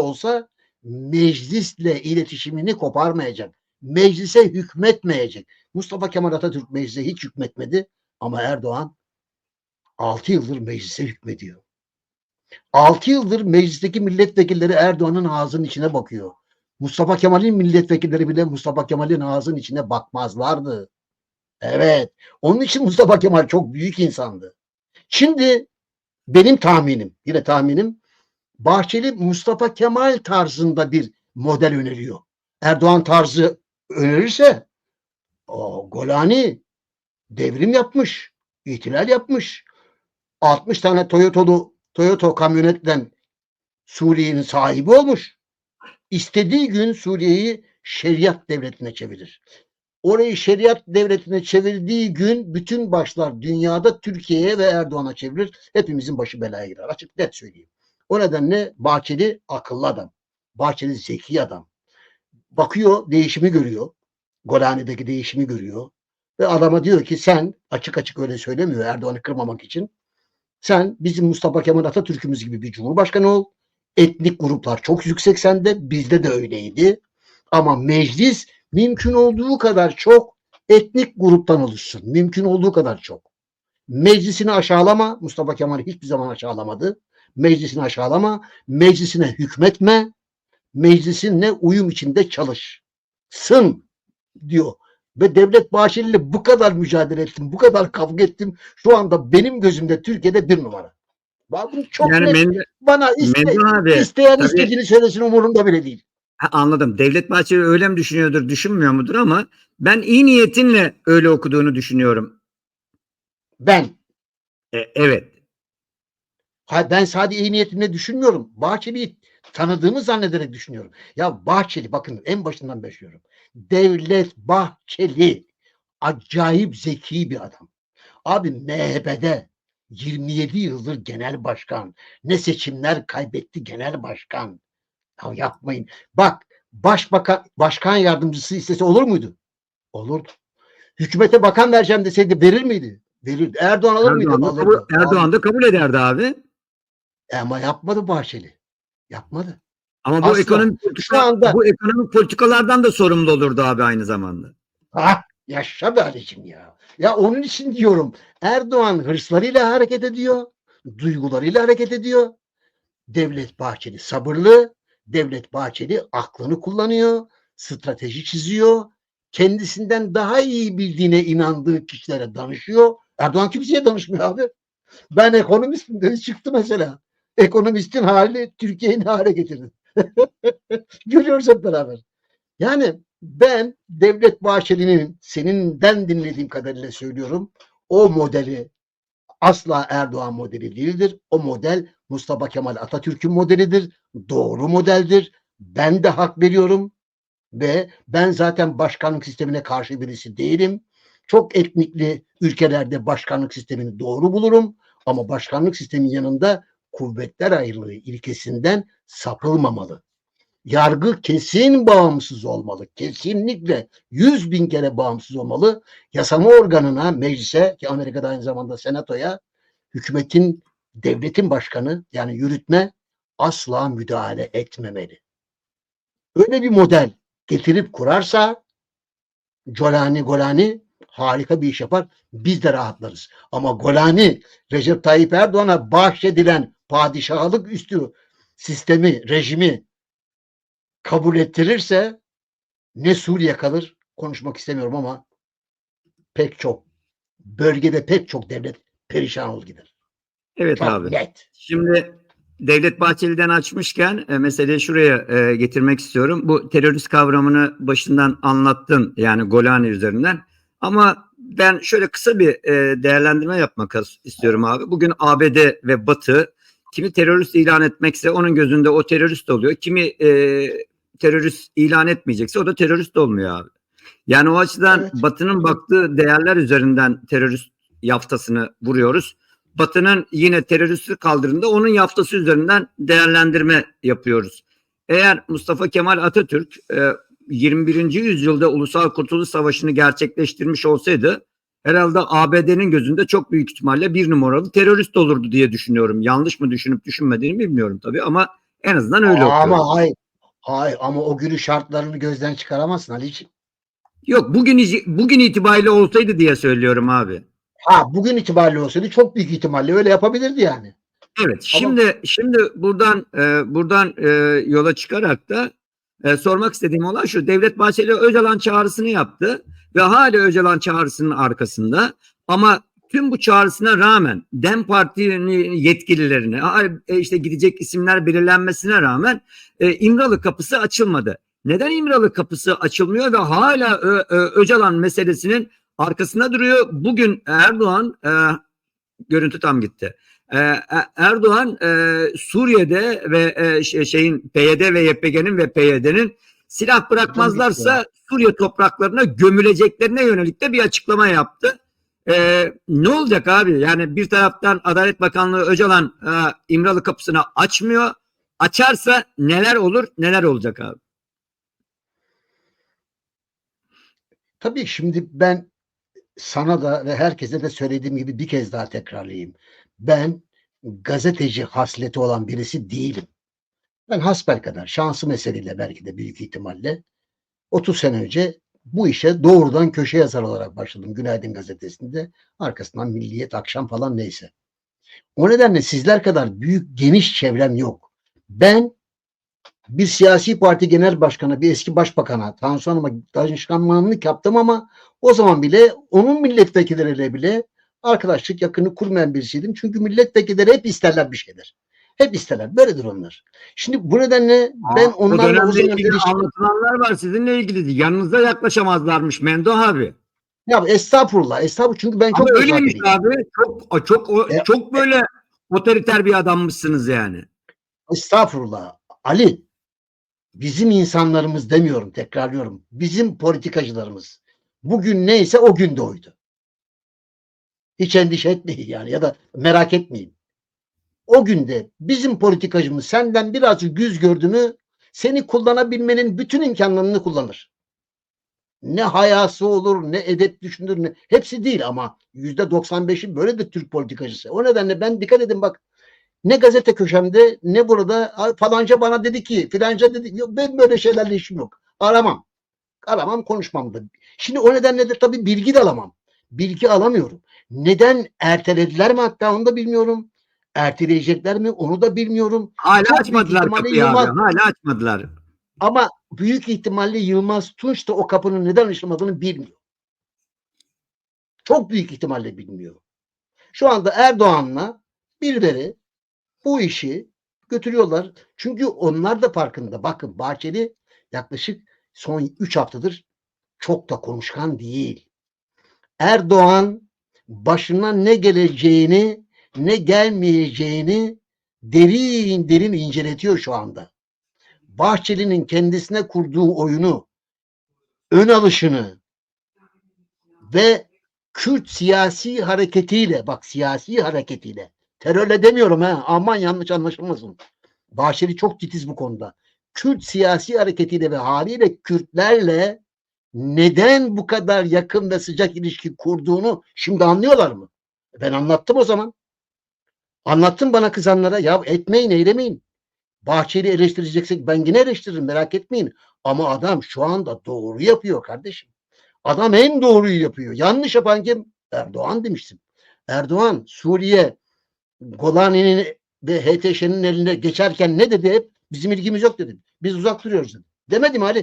olsa meclisle iletişimini koparmayacak. Meclise hükmetmeyecek. Mustafa Kemal Atatürk meclise hiç hükmetmedi ama Erdoğan 6 yıldır meclise hükmediyor. 6 yıldır meclisteki milletvekilleri Erdoğan'ın ağzının içine bakıyor. Mustafa Kemal'in milletvekilleri bile Mustafa Kemal'in ağzının içine bakmazlardı. Evet. Onun için Mustafa Kemal çok büyük insandı. Şimdi benim tahminim, yine tahminim Bahçeli Mustafa Kemal tarzında bir model öneriyor. Erdoğan tarzı önerirse o Golani devrim yapmış, ihtilal yapmış. 60 tane Toyota'lı Toyota kamyonetle Suriye'nin sahibi olmuş. İstediği gün Suriye'yi şeriat devletine çevirir. Orayı şeriat devletine çevirdiği gün bütün başlar dünyada Türkiye'ye ve Erdoğan'a çevirir. Hepimizin başı belaya girer. Açık net söyleyeyim. O nedenle Bahçeli akıllı adam. Bahçeli zeki adam. Bakıyor değişimi görüyor. Golani'deki değişimi görüyor. Ve adama diyor ki sen açık açık öyle söylemiyor Erdoğan'ı kırmamak için. Sen bizim Mustafa Kemal Atatürk'ümüz gibi bir cumhurbaşkanı ol. Etnik gruplar çok yüksek sende. Bizde de öyleydi. Ama meclis mümkün olduğu kadar çok etnik gruptan oluşsun. Mümkün olduğu kadar çok. Meclisini aşağılama. Mustafa Kemal hiçbir zaman aşağılamadı. Meclisini aşağılama. Meclisine hükmetme. Meclisinle uyum içinde çalış. Sın diyor. Ve Devlet Bahçeli ile bu kadar mücadele ettim. Bu kadar kavga ettim. Şu anda benim gözümde Türkiye'de bir numara. Bak bunu çok Yani net. Mende, Bana iste, abi isteyen tabii- istediğini söylesin umurumda bile değil. Ha, anladım. Devlet Bahçeli öyle mi düşünüyordur, düşünmüyor mudur ama ben iyi niyetinle öyle okuduğunu düşünüyorum. Ben E, evet. Ben sadece iyi niyetimle düşünmüyorum. Bahçeli'yi tanıdığımı zannederek düşünüyorum. Ya Bahçeli bakın en başından başlıyorum. Devlet Bahçeli acayip zeki bir adam. Abi MHP'de 27 yıldır genel başkan. Ne seçimler kaybetti genel başkan. Ya yapmayın. Bak başbakan başkan yardımcısı istese olur muydu? Olurdu. Hükümete bakan vereceğim deseydi verir miydi? Verirdi. Erdoğan alır mıydı? Erdoğan da, Alırdı. Erdoğan da kabul ederdi abi. Ama yapmadı Bahçeli. Yapmadı. Ama bu Asla. ekonomik politika, anda- bu ekonomik politikalardan da sorumlu olurdu abi aynı zamanda. Ah yaşa be Ali'cim ya. Ya onun için diyorum Erdoğan hırslarıyla hareket ediyor. Duygularıyla hareket ediyor. Devlet Bahçeli sabırlı. Devlet Bahçeli aklını kullanıyor. Strateji çiziyor. Kendisinden daha iyi bildiğine inandığı kişilere danışıyor. Erdoğan kimseye danışmıyor abi. Ben ekonomistim dedi çıktı mesela. Ekonomistin hali Türkiye'yi ne hale getirdi. Görüyoruz hep beraber. Yani ben Devlet Bahçeli'nin seninden dinlediğim kadarıyla söylüyorum. O modeli asla Erdoğan modeli değildir. O model Mustafa Kemal Atatürk'ün modelidir. Doğru modeldir. Ben de hak veriyorum ve ben zaten başkanlık sistemine karşı birisi değilim. Çok etnikli ülkelerde başkanlık sistemini doğru bulurum ama başkanlık sistemin yanında kuvvetler ayrılığı ilkesinden sapılmamalı. Yargı kesin bağımsız olmalı. Kesinlikle yüz bin kere bağımsız olmalı. Yasama organına, meclise ki Amerika'da aynı zamanda senatoya hükümetin, devletin başkanı yani yürütme asla müdahale etmemeli. Öyle bir model getirip kurarsa Golani Golani harika bir iş yapar. Biz de rahatlarız. Ama Golani Recep Tayyip Erdoğan'a bahşedilen padişahlık üstü sistemi, rejimi kabul ettirirse ne Suriye kalır konuşmak istemiyorum ama pek çok bölgede pek çok devlet perişan olur gider. Evet Çok abi. net. Şimdi Devlet Bahçeli'den açmışken e, meseleyi şuraya e, getirmek istiyorum. Bu terörist kavramını başından anlattın yani Golani üzerinden. Ama ben şöyle kısa bir e, değerlendirme yapmak istiyorum abi. Bugün ABD ve Batı kimi terörist ilan etmekse onun gözünde o terörist oluyor. Kimi e, terörist ilan etmeyecekse o da terörist olmuyor abi. Yani o açıdan Evet. Batı'nın baktığı değerler üzerinden terörist yaftasını vuruyoruz. Batı'nın yine teröristi kaldırında onun yaftası üzerinden değerlendirme yapıyoruz. Eğer Mustafa Kemal Atatürk e, 21. yüzyılda Ulusal Kurtuluş Savaşı'nı gerçekleştirmiş olsaydı herhalde ABD'nin gözünde çok büyük ihtimalle bir numaralı terörist olurdu diye düşünüyorum. Yanlış mı düşünüp düşünmediğini bilmiyorum tabii ama En azından öyle okuyorum. ama hayır. Hayır ama o günün şartlarını gözden çıkaramazsın Ali'ciğim. Yok bugün bugün itibariyle olsaydı diye söylüyorum abi. Ha bugün itibariyle olsaydı çok büyük ihtimalle öyle yapabilirdi yani. Evet. Şimdi şimdi buradan e, buradan e, yola çıkarak da e, sormak istediğim olan şu. Devlet Bahçeli Öcalan çağrısını yaptı ve hala Öcalan çağrısının arkasında ama tüm bu çağrısına rağmen DEM Parti'nin yetkililerine e, işte gidecek isimler belirlenmesine rağmen e, İmralı kapısı açılmadı. Neden İmralı kapısı açılmıyor ve hala Ö, Ö, Öcalan meselesinin arkasında duruyor? Bugün Erdoğan e, görüntü tam gitti. Ee, Erdoğan e, Suriye'de ve e, şeyin PYD ve YPG'nin ve PYD'nin silah bırakmazlarsa Suriye topraklarına gömüleceklerine yönelik de bir açıklama yaptı. Ee, ne olacak abi? Yani bir taraftan Adalet Bakanlığı Öcalan e, İmralı kapısını açmıyor. Açarsa neler olur, neler olacak abi? Tabii şimdi ben sana da ve herkese de söylediğim gibi bir kez daha tekrarlayayım. Ben gazeteci hasleti olan birisi değilim. Ben hasbelkader şansı meseleyle belki de büyük ihtimalle 30 sene önce bu işe doğrudan köşe yazar olarak başladım Günaydın gazetesinde. Arkasından Milliyet, Akşam falan neyse. O nedenle sizler kadar büyük geniş çevrem yok. Ben bir siyasi parti genel başkanı, bir eski başbakana, Tansu Hanım'a danışmanlık yaptım ama o zaman bile onun milletvekilleriyle bile arkadaşlık yakını kurmayan birisiydim. Çünkü milletvekilleri hep isterler bir şeyler. Hep isterler. Böyledir onlar. Şimdi bu nedenle ben Aa, onlarla o zaman ilgili anlatılanlar var sizinle ilgili. Yanınıza yaklaşamazlarmış Mendo abi. Ya estağfurullah, estağfurullah. Çünkü ben çok Ama öyleymiş abi. Çok çok E- çok böyle otoriter bir adammışsınız yani. Estağfurullah. Ali, bizim insanlarımız demiyorum, tekrarlıyorum. Bizim politikacılarımız. Bugün neyse o gün de. Hiç endişe etmeyin yani ya da merak etmeyin. O günde bizim politikacımız senden birazcık yüz gördü mü seni kullanabilmenin bütün imkanlarını kullanır. Ne hayası olur, ne edep düşünür, ne hepsi değil ama yüzde 95'i böyle de Türk politikacısı. O nedenle ben dikkat edin bak ne gazete köşemde ne burada "Ay, falanca bana dedi ki filanca dedi. Yok, ben böyle şeylerle işim yok. Aramam. Aramam konuşmam da. Şimdi o nedenle de tabii bilgi de alamam. Bilgi alamıyorum. Neden ertelediler mi hatta onu da bilmiyorum. Erteleyecekler mi onu da bilmiyorum. Hala Çok açmadılar kapıyı abi. Yılmaz- Hala açmadılar. Ama büyük ihtimalle Yılmaz Tunç da o kapının neden açılmadığını bilmiyor. Çok büyük ihtimalle bilmiyor. Şu anda Erdoğan'la birileri bu işi götürüyorlar. Çünkü onlar da farkında. Bakın Bahçeli yaklaşık son 3 haftadır çok da konuşkan değil. Erdoğan başına ne geleceğini ne gelmeyeceğini derin derin inceletiyor şu anda. Bahçeli'nin kendisine kurduğu oyunu, ön alışını ve Kürt siyasi hareketiyle, bak siyasi hareketiyle, terörle demiyorum ha, aman yanlış anlaşılmasın. Bahçeli çok titiz bu konuda. Kürt siyasi hareketiyle ve haliyle Kürtlerle neden bu kadar yakın ve sıcak ilişki kurduğunu şimdi anlıyorlar mı? Ben anlattım o zaman. Anlattım bana kızanlara ya etmeyin eylemeyin. Bahçeli eleştireceksek ben yine eleştiririm merak etmeyin. Ama adam şu anda doğru yapıyor kardeşim. Adam en doğruyu yapıyor. Yanlış yapan kim? Erdoğan demiştim. Erdoğan Suriye Golani'nin ve HTŞ'nin eline geçerken ne dedi hep? Bizim ilgimiz yok dedi. Biz uzak duruyoruz dedi. Demedim Ali.